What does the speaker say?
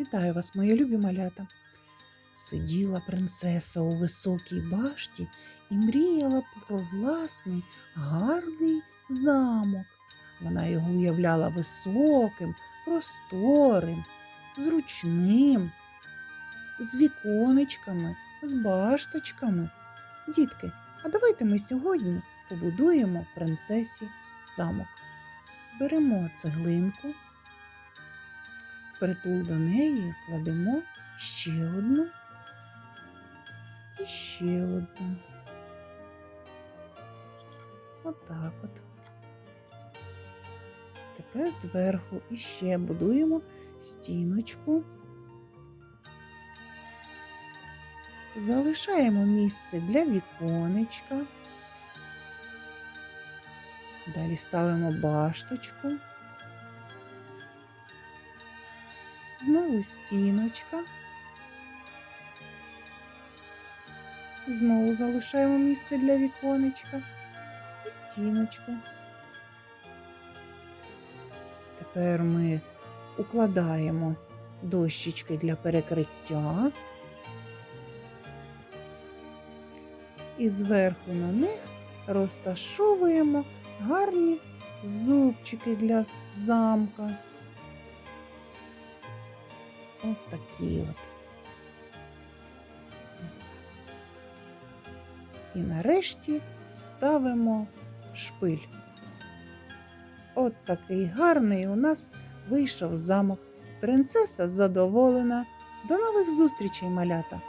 Вітаю вас, мої любі малята. Сиділа принцеса у високій башті і мріяла про власний гарний замок. Вона його уявляла високим, просторим, зручним, з віконечками, з башточками. Дітки, а давайте ми сьогодні побудуємо принцесі замок. Беремо цеглинку, впритул до неї кладемо ще одну і ще одну. Отак от. Тепер зверху іще будуємо стіночку. Залишаємо місце для віконечка. Далі ставимо башточку. Знову стіночка. Знову залишаємо місце для віконечка і стіночку. Тепер ми укладаємо дощечки для перекриття. І зверху на них розташовуємо гарні зубчики для замка. От такі от. І нарешті ставимо шпиль. От такий гарний у нас вийшов замок. Принцеса задоволена. До нових зустрічей, малята!